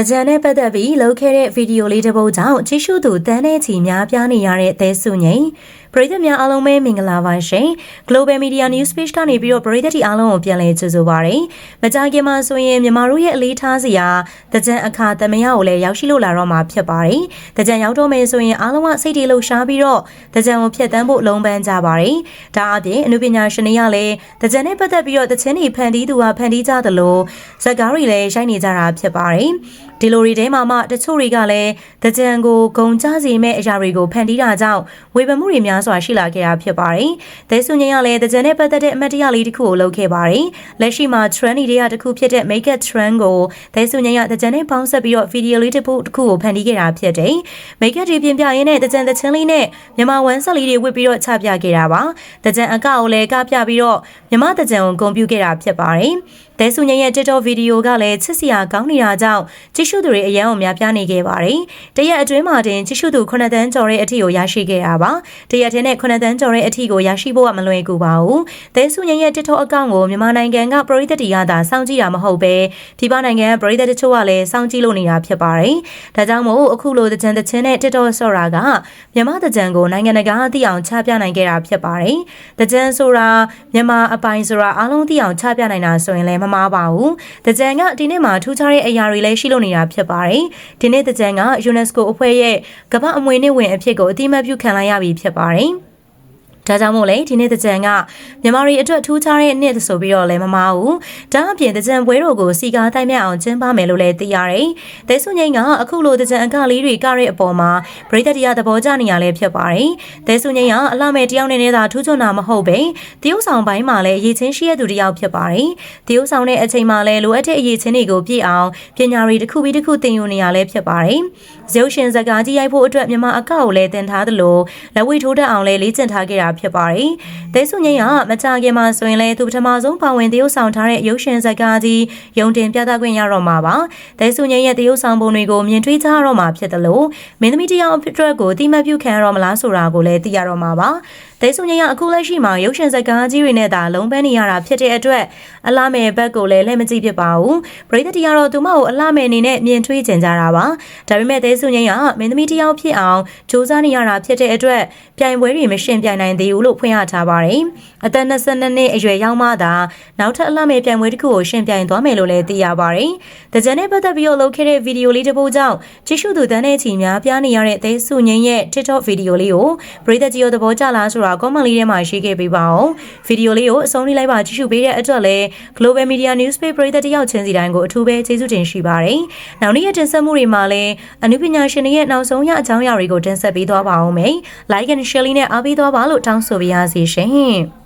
တကြံနဲ့ပတ်သက်ပြီးလုပ်ခဲ့တဲ့ဗီဒီယိုလေးတစ်ပုဒ်ကြောင့်ကြည့်ရှုသူတန်းတဲ့ချီများပြားနေရတဲ့သဲစုငိမ့်ပရိသတ်များအားလုံးပဲမင်္ဂလာပါရှင် Global Media News Page ကနေပြီးတော့ပရိသတ်တီအားလုံးကိုပြန်လည်ကြိုဆိုပါရစေ။မကြခင်မှာဆိုရင်မြန်မာတို့ရဲ့အလေးထားစရာတကြံအခါသမယကိုလည်းရောက်ရှိလို့လာတော့မှာဖြစ်ပါတယ်။တကြံရောက်တော့မယ်ဆိုရင်အားလုံးကစိတ်တွေလှုပ်ရှားပြီးတော့တကြံကိုဖျက်ဆီးဖို့လုံးပန်းကြပါတယ်။ဒါအပြင်အနုပညာရှင်တွေကလည်းတကြံနဲ့ပတ်သက်ပြီးတော့တခြင်းတွေဖန်တီးသူကဖန်တီးကြသလိုဇက်ကားတွေလည်းရှိုင်းနေကြတာဖြစ်ပါတယ်။ ဒီလိုတွေထဲမှာမှတချို့တွေကလည်းတကြံကိုဂုံကြစေမဲ့အရာတွေကိုဖန်တီးတာကြောင့်ဝေဖန်မှုတွေများစွာရှိလာခဲ့တာဖြစ်ပါတယ်။ဒဲဆုငင်းကလည်းတကြံနဲ့ပတ်သက်တဲ့အမတ်တရားလေးတစ်ခုကိုလုပ်ခဲ့ပါတယ်။လက်ရှိမှာ trend တွေကတစ်ခုဖြစ်တဲ့ make up trend ကိုဒဲဆုငင်းကတကြံနဲ့ပေါင်းဆက်ပြီးတော့ဗီဒီယိုလေးတစ်ခုတစ်ခုကိုဖန်တီးခဲ့တာဖြစ်တယ်။ make up တွေပြင်ပြရင်းနဲ့တကြံတချင်းလေးနဲ့မြန်မာဝမ်းဆက်လေးတွေဝစ်ပြီးတော့ချပြခဲ့တာပါ။တကြံအကောက်ကိုလည်းကပြပြီးတော့မြန်မာတကြံကိုဂုံပြူခဲ့တာဖြစ်ပါတယ်။ဒဲဆုညရဲ့ TikTok ဗီဒီယိုကလည်းချစ်စရာကောင်းနေတာကြောင့်ကြည့်ရှုသူတွေအရန်အောင်များပြားနေခဲ့ပါတယ်။တရက်အတွင်းမှာတင်ကြည့်ရှုသူ9တန်းကျော်တဲ့အထိကိုရရှိခဲ့တာပါ။တရက်ထဲနဲ့9တန်းကျော်တဲ့အထိကိုရရှိဖို့ကမလွယ်ကူပါဘူး။ဒဲဆုညရဲ့ TikTok အကောင့်ကိုမြန်မာနိုင်ငံကပရိသတ်တီကသာစောင့်ကြည့်တာမဟုတ်ပဲပြည်ပနိုင်ငံကပရိသတ်တချို့ကလည်းစောင့်ကြည့်လို့နေတာဖြစ်ပါတယ်။ဒါကြောင့်မို့အခုလိုတကြံတချင်းနဲ့ TikTok ဆော့တာကမြန်မာတကြံကိုနိုင်ငံတကာအသိအောင်ချပြနိုင်ခဲ့တာဖြစ်ပါတယ်။တကြံဆိုတာမြန်မာအပိုင်ဆိုတာအားလုံးသိအောင်ချပြနိုင်တာဆိုရင်လည်းမမှားပါဘူး။တကြံကဒီနေ့မှာထူးခြားတဲ့အရာတွေလည်းရှိလို့နေတာဖြစ်ပါတယ်။ဒီနေ့တကြံက UNESCO အဖွဲ့ရဲ့ကမ္ဘာအမွေနှစ်ဝင်အဖြစ်ကိုအတိအမှတ်ပြုခံလိုက်ရပြီဖြစ်ပါတယ်။ ဒါကြောင့်မို့လေဒီနေ့တကြံကမြန်မာတွေအတွက်ထူးခြားတဲ့နှစ်ဆိုပြီးတော့လည်းမမဘူး။ဒါအပြင်တကြံပွဲတော်ကိုစီကားတိုက်မြအောင်ကျင်းပမယ်လို့လည်းသိရတယ်။တဲဆုငိမ့်ကအခုလိုတကြံအကလေးတွေကတဲ့အပေါ်မှာပရိသတ်တရားသဘောကျနေရလဲဖြစ်ပါတယ်။တဲဆုငိမ့်ကအလှမဲ့တယောက်နဲ့နေတာထူးချွန်တာမဟုတ်ပဲတရုတ်ဆောင်ပိုင်းမှာလည်းအရေးချင်းရှိရသူတယောက်ဖြစ်ပါတယ်။တရုတ်ဆောင်တဲ့အချိန်မှာလည်းလိုအပ်တဲ့အရေးချင်းတွေကိုပြည့်အောင်ပညာတွေတစ်ခုပြီးတစ်ခုသင်ယူနေရလဲဖြစ်ပါတယ်။ ဇေုရှင်ဇကာကြီးရိုက်ဖို့အတွက်မြန်မာအကောက်ကိုလည်းတင်ထားသလိုလက်ဝိထိုးတက်အောင်လည်းလေ့ကျင့်ထားခဲ့တာဖြစ်ပါတယ်။ဒေဆုငိမ့်ကမကြခင်မှာဆိုရင်လည်းသူပထမဆုံးပါဝင်တရုတ်ဆောင်ထားတဲ့ရုပ်ရှင်ဇာတ်ကားကြီးရုံတင်ပြသခွင့်ရတော့မှာပါ။ဒေဆုငိမ့်ရဲ့တရုတ်ဆောင်ပုံတွေကိုမြင်တွေ့ကြရတော့မှာဖြစ်တယ်လို့မင်းသမီးတယောက်အတွက်ကိုတိမတ်ပြုခံရတော့မလားဆိုတာကိုလည်းသိရတော့မှာပါ။ ဒေဆုငိမ့်ကအခုလက်ရှိမှာရုပ်ရှင်ဇာတ်ကားကြီးတွေနဲ့သာလုံးပန်းနေရတာဖြစ်တဲ့အတွက်အလားမယ်ဘက်ကိုလည်းလက်မကြည့်ဖြစ်ပါဘူး။ပရိသတ်တရားတော့သူမကိုအလားမယ်အနေနဲ့မြင်တွေ့ကြကြတာပါ။ဒါပေမဲ့ဒေဆုငိမ့်ကမင်းသမီးတယောက်ဖြစ်အောင်စူးစမ်းနေရတာဖြစ်တဲ့အတွက်ပြိုင်ပွဲတွေမရှင်ပြိုင်နိုင်သေးဘူးလို့ဖွင့်ရထားပါတယ်။အသက်22နှစ်အရွယ်ရောက်မှသာနောက်ထပ်အလှမဲ့ပြိုင်ပွဲတစ်ခုကိုရှင်ပြိုင်သွားမယ်လို့လည်းသိရပါတယ်။တကြံနဲ့ပတ်သက်ပြီးလုပ်ခဲ့တဲ့ဗီဒီယိုလေးတစ်ပုဒ်ကြောင့်ကြည့်ရှုသူတန်းတဲ့ချီများပြားနေရတဲ့သေဆုငင်းရဲ့ TikTok ဗီဒီယိုလေးကိုပရိသတ်ကြီးရောသဘောကျလားဆိုတာ comment လေးထဲမှာရေးခဲ့ပေးပါအောင်။ဗီဒီယိုလေးကိုအဆုံးလေးလိုက်ပါကြည့်ရှုပေးတဲ့အတွက်လည်း Global Media News Page ပရိသတ်တယောက်ချင်းစီတိုင်းကိုအထူးပဲကျေးဇူးတင်ရှိပါတယ်။နောက်နေ့ရက်တင်ဆက်မှုတွေမှာလည်းအနုပညာရှင်တွေရဲ့နောက်ဆုံးရအကြောင်းအရာတွေကိုတင်ဆက်ပေးသွားပါအောင်မယ်။ Like and share လေးနဲ့အားပေးသွားပါလို့တောင်းဆိုပါရစေရှင်။